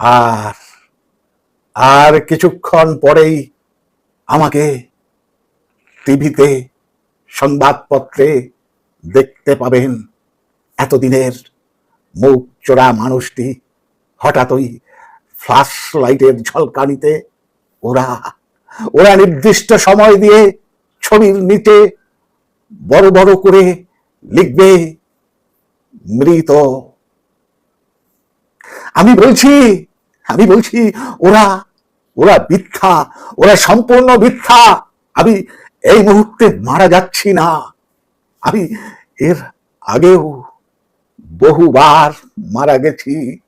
আর আর কিছুক্ষণ পরেই আমাকে টিভিতে সংবাদপত্রে দেখতে পাবেন। এতদিনের মুখ চোরা মানুষটি হঠাৎই ফ্লাশ লাইটের ঝলকানিতে ওরা ওরা নির্দিষ্ট সময় দিয়ে ছবির নিচে বড় বড় করে লিখবে, মৃত। আমি বলছি আমি বলছি, ওরা ওরা মিথ্যা, ওরা সম্পূর্ণ মিথ্যা। আমি এই মুহূর্তে মারা যাচ্ছি না। আমি এর আগেও বহুবার মারা গেছি।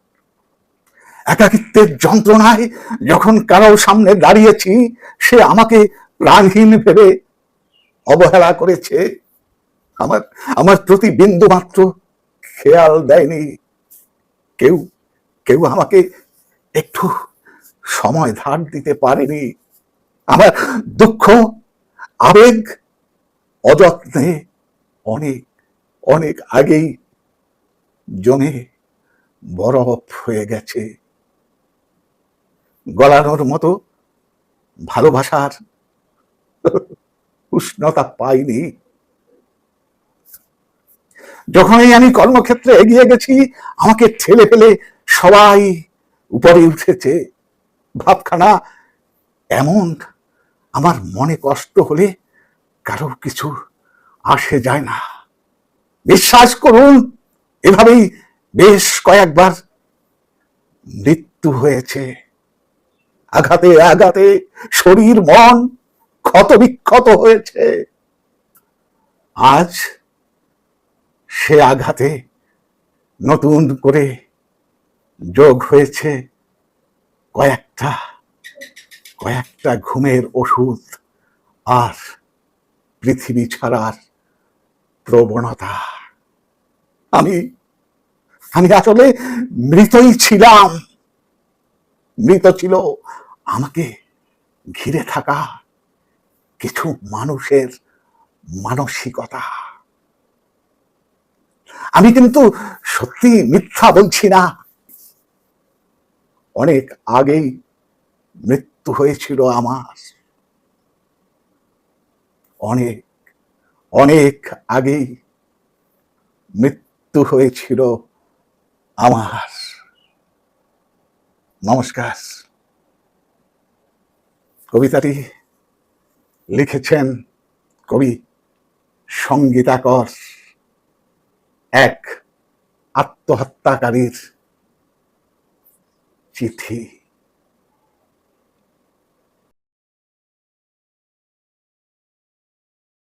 একাকিত্বের যন্ত্রণায় যখন কারও সামনে দাঁড়িয়েছি, সে আমাকে প্রাণহীন ভেবে অবহেলা করেছে। আমার আমার প্রতি বিন্দু মাত্র খেয়াল দেয়নি। কেউ কেউ আমাকে একটু সময় ধার দিতে পারেনি। আমার দুঃখ, আবেগ, অযত্নে অনেক অনেক আগেই জমে বরফ হয়ে গেছে। গলানোর মতো ভালোবাসার উষ্ণতা পাইনি। যখনই আমি কর্মক্ষেত্রে এগিয়ে গেছি, আমাকে ঠেলে ফেলে সবাই উপরে উঠেছে, ভাবখানা এমন, আমার মনে কষ্ট হলে কারও কিছু আসে যায় না। বিশ্বাস করুন, এভাবেই বেশ কয়েকবার মৃত্যু হয়েছে। আঘাতে আঘাতে শরীর, মন ক্ষত বিক্ষত হয়েছে। আজ সে আঘাতে নতুন করে যোগ হয়েছে কয়েকটা কয়েকটা ঘুমের ওষুধ। আর পৃথিবী ছাড়ার প্রবণতা। আমি আমি আসলে মৃতই ছিলাম। মৃত ছিল আমাকে ঘিরে থাকা কিছু মানুষের মানসিকতা। আমি কিন্তু সত্যি মিথ্যা বলছি না। অনেক আগেই মৃত্যু হয়েছিল আমার। অনেক অনেক আগেই মৃত্যু হয়েছিল আমার। নমস্কার। কবিতাটি লিখেছেন কবি সঙ্গীতাকর, এক আত্মহত্যাকারীর थी